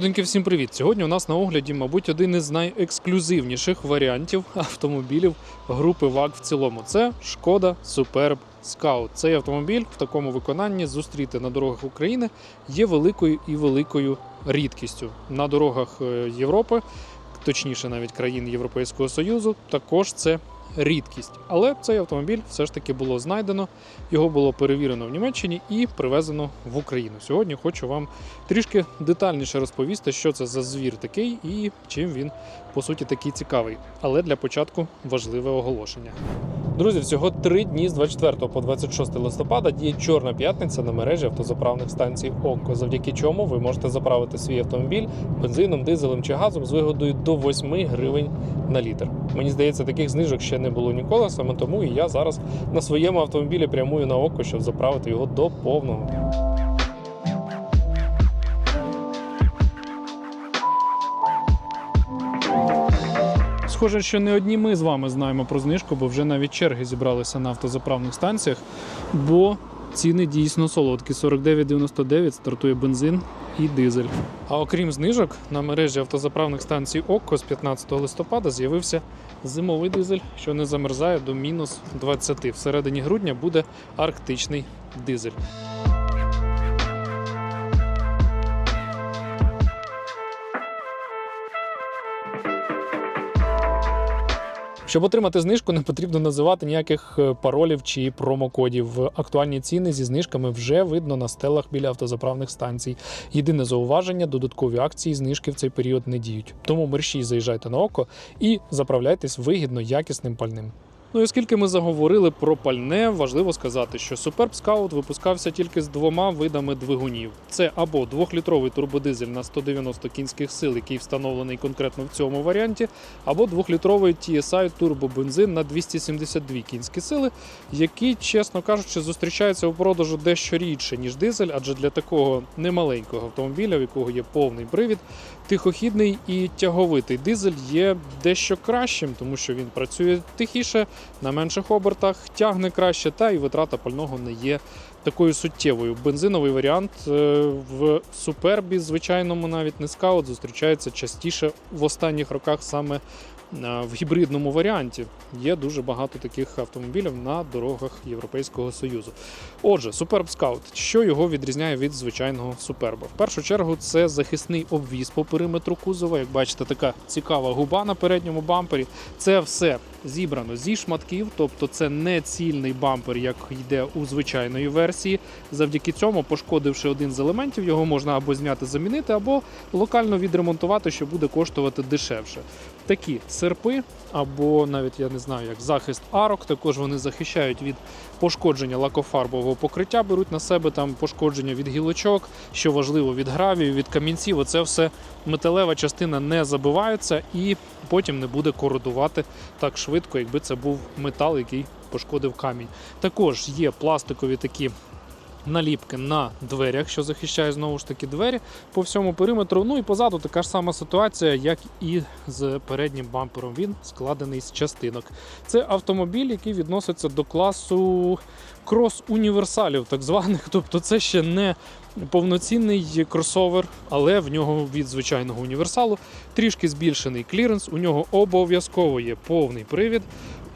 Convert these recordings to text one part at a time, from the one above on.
Людинки, всім привіт! Сьогодні у нас на огляді, мабуть, один із найексклюзивніших варіантів автомобілів групи ВАГ в цілому. Це Шкода Superb Scout. Цей автомобіль в такому виконанні зустріти на дорогах України є великою і великою рідкістю. На дорогах е, Європи, точніше навіть країн Європейського Союзу, також це рідкість. Але цей автомобіль все ж таки було знайдено, його було перевірено в Німеччині і привезено в Україну. Сьогодні хочу вам трішки детальніше розповісти, що це за звір такий і чим він по суті такий цікавий. Але для початку важливе оголошення. Друзі, всього три дні з 24 по 26 листопада діє чорна п'ятниця на мережі автозаправних станцій ОККО, завдяки чому ви можете заправити свій автомобіль бензином, дизелем чи газом з вигодою до 8 гривень на літр. Мені здається, таких знижок ще не було ніколи, саме тому і я зараз на своєму автомобілі прямую на ОККО, щоб заправити його до повного. Схоже, що не одні ми з вами знаємо про знижку, бо вже навіть черги зібралися на автозаправних станціях, бо ціни дійсно солодкі. 49,99 стартує бензин і дизель. А окрім знижок, на мережі автозаправних станцій ОККО з 15 листопада з'явився зимовий дизель, що не замерзає до мінус 20. Всередині грудня буде арктичний дизель. Щоб отримати знижку, не потрібно називати ніяких е, паролів чи промокодів. Актуальні ціни зі знижками вже видно на стелах біля автозаправних станцій. Єдине зауваження: додаткові акції знижки в цей період не діють. Тому мерщій заїжджайте на око і заправляйтесь вигідно якісним пальним. Ну і оскільки ми заговорили про пальне, важливо сказати, що Superb Scout випускався тільки з двома видами двигунів: це або 2-літровий турбодизель на 190 кінських сил, який встановлений конкретно в цьому варіанті, або 2-літровий TSI турбобензин на 272 кінські сили, який, чесно кажучи, зустрічається у продажу дещо рідше, ніж дизель, адже для такого немаленького автомобіля, в якого є повний привід, тихохідний і тяговитий дизель є дещо кращим, тому що він працює тихіше на менших обертах, тягне краще, та і витрата пального не є такою суттєвою. Бензиновий варіант е, в супербі, звичайному, навіть не скаут, зустрічається частіше в останніх роках саме е, в гібридному варіанті. Є дуже багато таких автомобілів на дорогах Європейського Союзу. Отже, Superb Scout, що його відрізняє від звичайного суперба? В першу чергу це захисний обвіз по периметру кузова. Як бачите, така цікава губа на передньому бампері. Це все зібрано зі шматків, тобто це не цільний бампер, як йде у звичайної версії. Завдяки цьому, пошкодивши один з елементів, його можна або зняти, замінити, або локально відремонтувати, що буде коштувати дешевше. Такі серпи, або навіть я не знаю, як захист арок, також вони захищають від пошкодження лакофарбового покриття, беруть на себе там пошкодження від гілочок, що важливо від гравію, від камінців. Оце все металева частина не забивається і потім не буде кородувати так швидко, якби це був метал, який пошкодив камінь. Також є пластикові такі. Наліпки на дверях, що захищає знову ж таки двері по всьому периметру. Ну і позаду така ж сама ситуація, як і з переднім бампером. Він складений з частинок. Це автомобіль, який відноситься до класу крос-універсалів, так званих. Тобто, це ще не повноцінний кросовер, але в нього від звичайного універсалу трішки збільшений кліренс. У нього обов'язково є повний привід,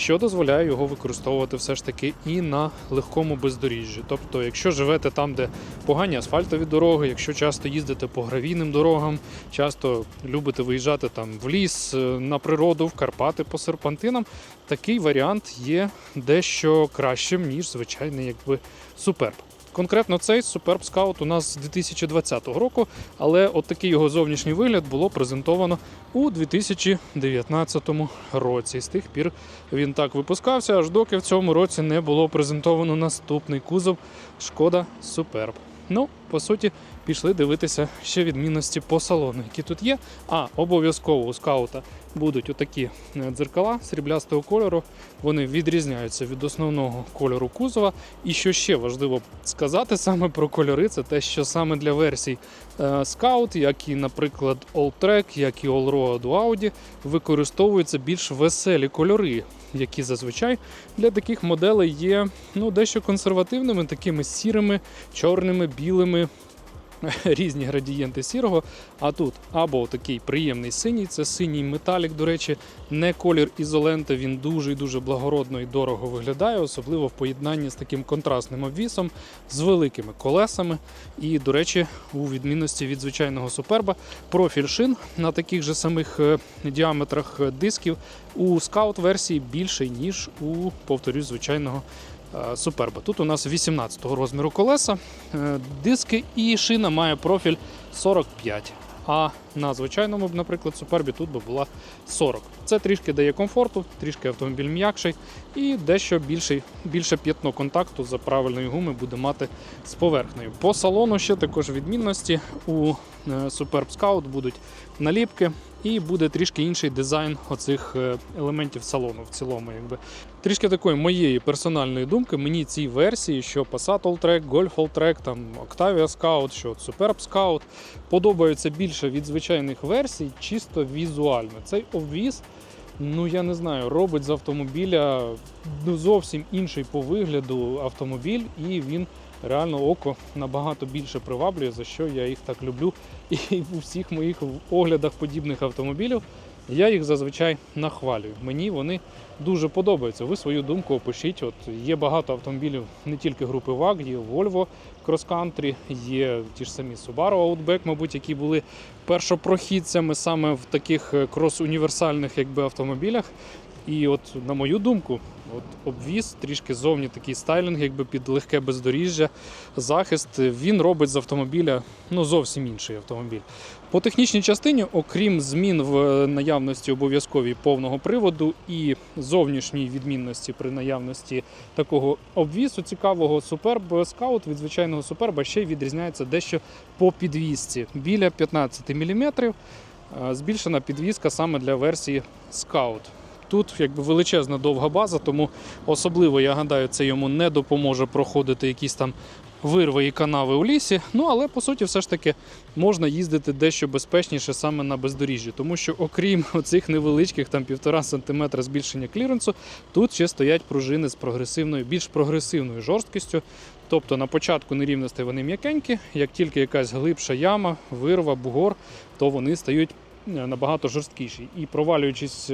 що дозволяє його використовувати все ж таки і на легкому бездоріжжі. Тобто, якщо живете там, де погані асфальтові дороги, якщо часто їздите по гравійним дорогам, часто любите виїжджати там в ліс, е, на природу, в Карпати по серпантинам, такий варіант є дещо кращим, ніж звичайний якби суперб. Конкретно цей Superb Scout у нас з 2020 року, але от такий його зовнішній вигляд було презентовано у 2019 році. З тих пір він так випускався, аж доки в цьому році не було презентовано наступний кузов Шкода Superb. Ну, по суті, пішли дивитися ще відмінності по салону, які тут є. А обов'язково у скаута будуть отакі е, дзеркала сріблястого кольору. Вони відрізняються від основного кольору кузова. І що ще важливо сказати саме про кольори, це те, що саме для версій е, Scout, як і, наприклад, Alltrack, як і Allroad у Audi, використовуються більш веселі кольори, які зазвичай для таких моделей є ну, дещо консервативними, такими сірими, чорними, білими. різні градієнти сірого. А тут або такий приємний синій, це синій металік, до речі, не колір ізоленти. Він дуже і дуже благородно і дорого виглядає, особливо в поєднанні з таким контрастним обвісом, з великими колесами. І, до речі, у відмінності від звичайного суперба, профіль шин на таких же самих е, діаметрах е, дисків у скаут версії більший, ніж у, повторюсь, звичайного суперба. Тут у нас 18-го розміру колеса, е, диски і шина має профіль 45. А на звичайному, наприклад, супербі тут би була 40. Це трішки дає комфорту, трішки автомобіль м'якший і дещо більший, більше п'ятно контакту за правильної гуми буде мати з поверхнею. По салону ще також відмінності у е, Superb Scout будуть наліпки, і буде трішки інший дизайн оцих е, елементів салону в цілому. Якби. Трішки такої моєї персональної думки, мені ці версії, що Passat Alltrack, Golf Alltrack, там Octavia Scout, що Superb Scout, подобаються більше від звичайних версій, чисто візуально. Цей обвіз, ну я не знаю, робить з автомобіля ну, зовсім інший по вигляду автомобіль, і він реально око набагато більше приваблює, за що я їх так люблю. І у всіх моїх оглядах подібних автомобілів я їх зазвичай нахвалюю. Мені вони дуже подобаються. Ви свою думку опишіть. От є багато автомобілів не тільки групи VAG, є Volvo Cross Country, є ті ж самі Subaru Outback, мабуть, які були першопрохідцями саме в таких е, крос-універсальних якби, автомобілях. І от, на мою думку, от обвіз, трішки зовні такий стайлінг, якби під легке бездоріжжя, захист, він робить з автомобіля ну, зовсім інший автомобіль. По технічній частині, окрім змін в е, наявності обов'язковій повного приводу і зовнішній відмінності при наявності такого обвісу цікавого Superb Scout від звичайного Superb ще й відрізняється дещо по підвісці. Біля 15 мм збільшена підвіска саме для версії Scout. Тут якби величезна довга база, тому особливо я гадаю, це йому не допоможе проходити якісь там вирви і канави у лісі. Ну але по суті, все ж таки можна їздити дещо безпечніше саме на бездоріжжі, тому що окрім оцих невеличких там півтора сантиметра збільшення кліренсу, тут ще стоять пружини з прогресивною, більш прогресивною жорсткістю. Тобто на початку нерівностей вони м'якенькі, як тільки якась глибша яма, вирва, бугор, то вони стають набагато жорсткіші. І провалюючись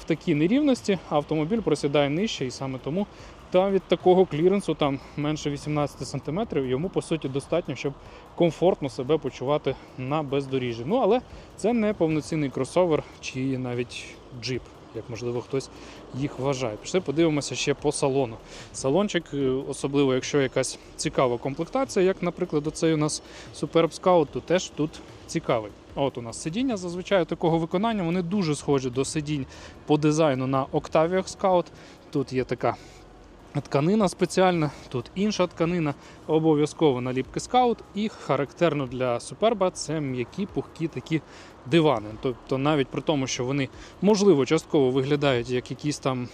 в такі нерівності, автомобіль просідає нижче, і саме тому та від такого кліренсу, там менше 18 см, йому по суті достатньо, щоб комфортно себе почувати на бездоріжжі. Ну але це не повноцінний кросовер чи навіть джип. Як можливо хтось їх вважає. Пішли подивимося ще по салону. Салончик, е, особливо якщо якась цікава комплектація, як, наприклад, оцей у нас Superb Scout, то теж тут цікавий. От у нас сидіння зазвичай такого виконання, вони дуже схожі до сидінь по дизайну на Octavia Scout. Тут є така тканина спеціальна, тут інша тканина, обов'язково наліпки скаут і характерно для суперба це м'які пухкі такі дивани. Тобто, навіть при тому, що вони можливо частково виглядають як якісь там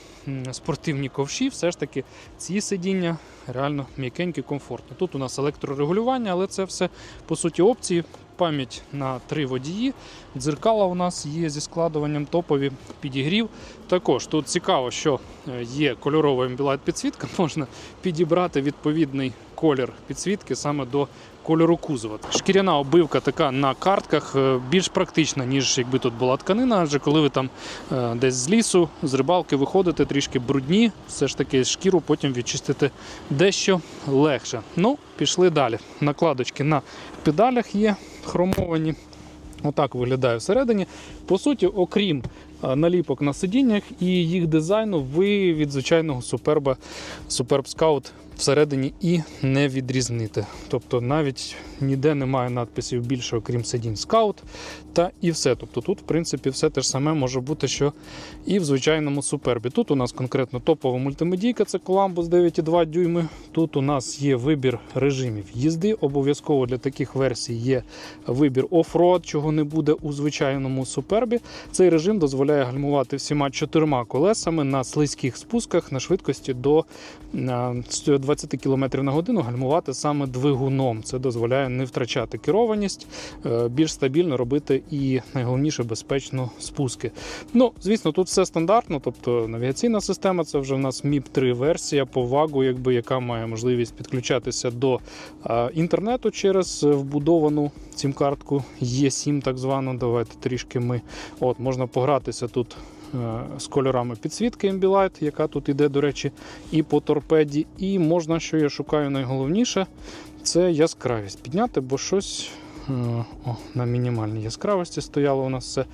спортивні ковші, все ж таки ці сидіння реально м'якенькі, комфортні. Тут у нас електрорегулювання, але це все по суті опції. Пам'ять на три водії. Дзеркала у нас є зі складуванням топові підігрів. Також тут цікаво, що е, є кольорова амбілайт підсвітка, можна підібрати відповідний колір підсвітки саме до кольору кузова. Шкіряна обивка така на картках е, більш практична, ніж якби тут була тканина, адже коли ви там е, десь з лісу, з рибалки виходите трішки брудні, все ж таки шкіру потім відчистити дещо легше. Ну, пішли далі. Накладочки на педалях є хромовані. Отак виглядає всередині. По суті, окрім наліпок на сидіннях і їх дизайну, ви від звичайного суперба Superb Scout всередині і не відрізнити. Тобто навіть ніде немає надписів більше, окрім сидінь Scout, та і все. Тобто тут, в принципі, все те ж саме може бути, що і в звичайному супербі. Тут у нас конкретно топова мультимедійка, це Columbus 9,2 дюйми. Тут у нас є вибір режимів їзди. Обов'язково для таких версій є вибір оффроад, чого не буде у звичайному супербі. Цей режим дозволяє гальмувати всіма чотирма колесами на слизьких спусках на швидкості до е, 20 км на годину гальмувати саме двигуном. Це дозволяє не втрачати керованість, е, більш стабільно робити і найголовніше безпечно спуски. Ну, звісно, тут все стандартно, тобто навігаційна система це вже в нас MIP 3 версія по вагу, якби яка має можливість підключатися до е, інтернету через вбудовану сім-картку Є7, так звану. Давайте трішки ми от можна погратися тут. Е, З кольорами підсвітки Ambilight, яка тут іде, до речі, і по торпеді. І можна, що я шукаю найголовніше, це яскравість підняти, бо щось е, о, на мінімальній яскравості стояло у нас все.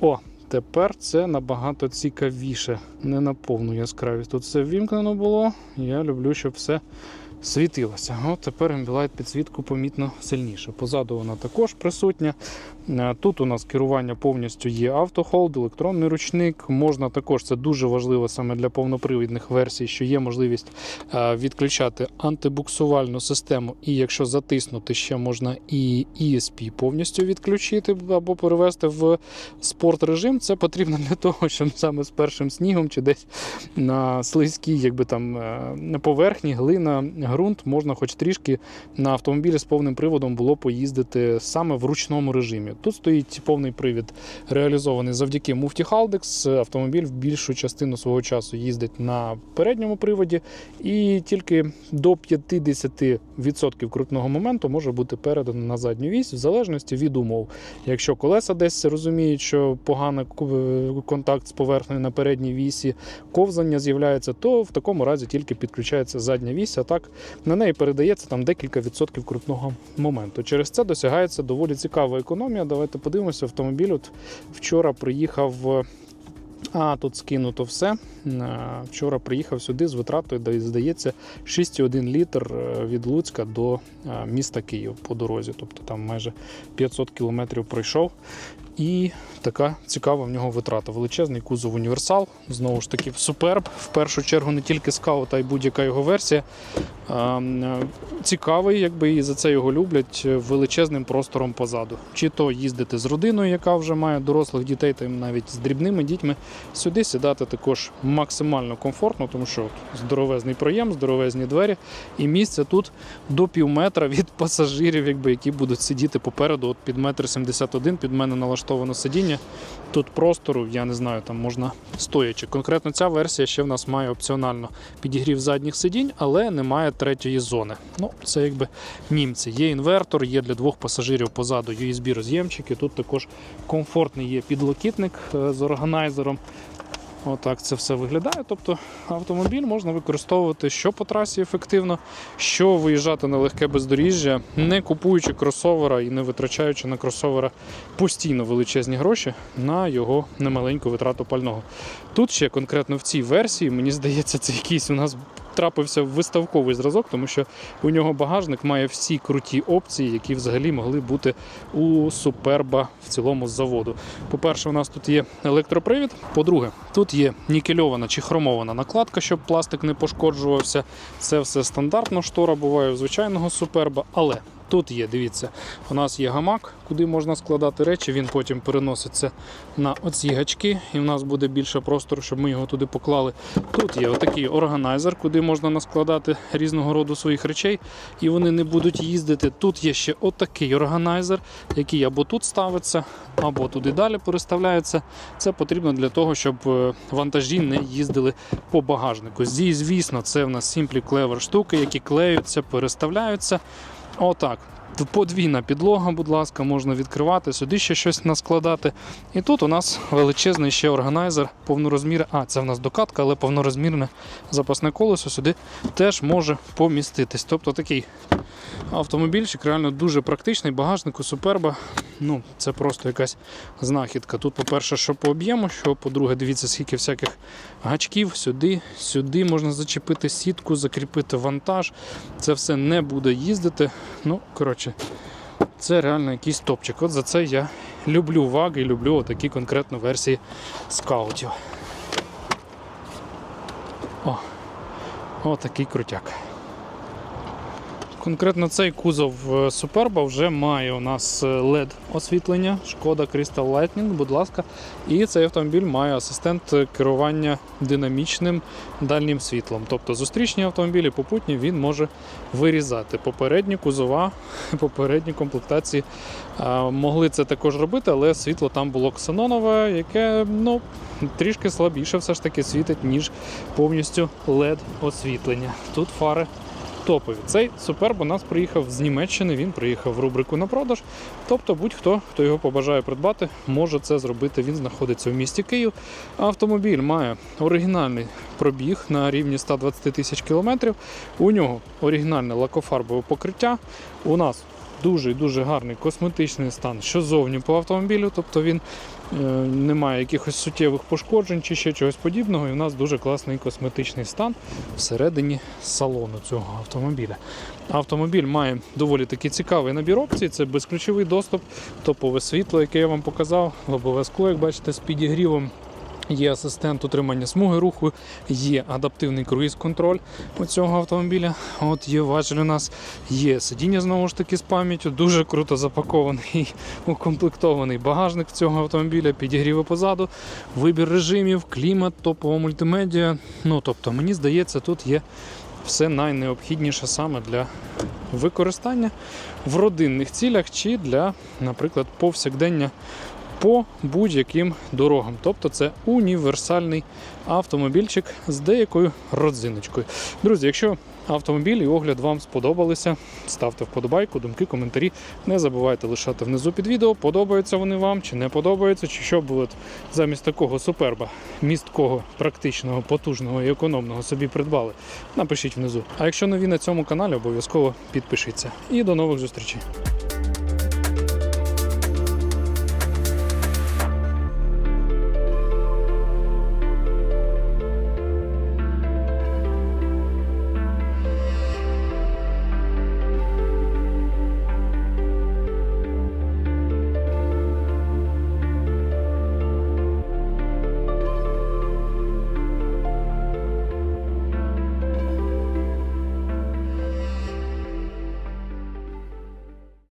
О, тепер це набагато цікавіше. Не на повну яскравість. Тут все ввімкнено було. Я люблю, щоб все світилося. От тепер Ambilight підсвітку помітно сильніше. Позаду вона також присутня. Е, Тут у нас керування повністю є автохолд, електронний ручник. Можна також, це дуже важливо саме для повнопривідних версій, що є можливість е, відключати антибуксувальну систему. І якщо затиснути, ще можна і ESP повністю відключити або перевести в спорт режим. Це потрібно для того, щоб саме з першим снігом чи десь на слизькій, якби там е, поверхні, глина, ґрунт, можна хоч трішки на автомобілі з повним приводом було поїздити саме в ручному режимі. Тут стоїть повний привід, реалізований завдяки муфті Haldex. Автомобіль в більшу частину свого часу їздить на передньому приводі, і тільки до 50% крутного моменту може бути передано на задню вісь, в залежності від умов. Якщо колеса десь розуміють, що поганий контакт з поверхнею на передній вісі, ковзання з'являється, то в такому разі тільки підключається задня вісь, а так на неї передається там декілька відсотків крутного моменту. Через це досягається доволі цікава економія. Давайте подивимося. Автомобіль от вчора приїхав. А, тут скинуто все. Е, Вчора приїхав сюди з витратою, де, здається, 6,1 літр е, від Луцька до е, міста Київ по дорозі. Тобто там майже 500 кілометрів пройшов. І така цікава в нього витрата. Величезний кузов універсал. Знову ж таки, суперб. В першу чергу не тільки скаут, а й будь-яка його версія. Е, Цікавий, якби і за це його люблять е, величезним простором позаду. Чи то їздити з родиною, яка вже має дорослих дітей, та навіть з дрібними дітьми. Сюди сідати також максимально комфортно, тому що здоровезний проєм, здоровезні двері, і місце тут до пів метра від пасажирів, якби, які будуть сидіти попереду. От під метр сімдесят один під мене налаштовано сидіння. Тут простору, я не знаю, там можна стоячи. Конкретно ця версія ще в нас має опціонально підігрів задніх сидінь, але немає третьої зони. Ну, це якби німці. Є інвертор, є для двох пасажирів позаду USB роз'ємчики. Тут також комфортний є підлокітник е, з органайзером. Отак це все виглядає. Тобто автомобіль можна використовувати що по трасі ефективно, що виїжджати на легке бездоріжжя, не купуючи кросовера і не витрачаючи на кросовера постійно величезні гроші на його немаленьку витрату пального. Тут ще конкретно в цій версії, мені здається, це якийсь у нас трапився виставковий зразок, тому що у нього багажник має всі круті опції, які взагалі могли бути у суперба в цілому з заводу. По-перше, у нас тут є електропривід. По-друге, тут є нікельована чи хромована накладка, щоб пластик не пошкоджувався. Це все стандартно штора буває у звичайного суперба, але. Тут є, дивіться, у нас є гамак, куди можна складати речі. Він потім переноситься на оці гачки, і в нас буде більше простору, щоб ми його туди поклали. Тут є отакий органайзер, куди можна наскладати різного роду своїх речей, і вони не будуть їздити. Тут є ще отакий органайзер, який або тут ставиться, або туди далі переставляється. Це потрібно для того, щоб е, вантажі не їздили по багажнику. Зі, звісно, це в нас Simply Clever штуки, які клеються, переставляються. Отак. Подвійна підлога, будь ласка, можна відкривати, сюди ще щось наскладати. І тут у нас величезний ще органайзер, повнорозмірне. А, це в нас докатка, але повнорозмірне запасне колесо сюди теж може поміститись. Тобто такий автомобільчик реально дуже практичний. Багажник у суперба. Ну, це просто якась знахідка. Тут, по-перше, що по об'єму, що по-друге, дивіться, скільки всяких гачків сюди, сюди можна зачепити сітку, закріпити вантаж. Це все не буде їздити. Ну, коротше, це реально якийсь топчик. От за це я люблю ваги і люблю отакі конкретно версії скаутів. О, отакий крутяк. Конкретно цей кузов е, Суперба вже має у нас LED освітлення, шкода Crystal Lightning, будь ласка. І цей автомобіль має асистент керування динамічним дальнім світлом. Тобто зустрічні автомобілі попутні він може вирізати. Попередні кузова, попередні комплектації могли це також робити, але світло там було ксенонове, яке ну, трішки слабіше все ж таки світить, ніж повністю LED освітлення. Тут фари топові. Цей суперб у нас приїхав з Німеччини, він приїхав в рубрику на продаж. Тобто будь-хто, хто його побажає придбати, може це зробити. Він знаходиться в місті Київ. Автомобіль має оригінальний пробіг на рівні 120 тисяч кілометрів. У нього оригінальне лакофарбове покриття. У нас дуже і дуже гарний косметичний стан, що зовні по автомобілю, тобто він е, не має якихось суттєвих пошкоджень чи ще чогось подібного. І у нас дуже класний косметичний стан всередині салону цього автомобіля. Автомобіль має доволі таки цікавий набір опцій. Це безключовий доступ, топове світло, яке я вам показав, лобове скло, як бачите, з підігрівом. Є асистент утримання смуги руху, є адаптивний круїз-контроль у цього автомобіля. От є важель у нас, є сидіння знову ж таки з пам'яттю, дуже круто запакований, укомплектований багажник цього автомобіля, підігріви позаду, вибір режимів, клімат, топова мультимедіа. Ну тобто, мені здається, тут є все найнеобхідніше саме для використання в родинних цілях чи для, наприклад, повсякдення по будь-яким дорогам. Тобто це універсальний автомобільчик з деякою родзиночкою. Друзі, якщо автомобіль і огляд вам сподобалися, ставте вподобайку, думки, коментарі. Не забувайте лишати внизу під відео, подобаються вони вам чи не подобаються, чи що було замість такого суперба, місткого, практичного, потужного і економного собі придбали. Напишіть внизу. А якщо нові на цьому каналі, обов'язково підпишіться. І до нових зустрічей.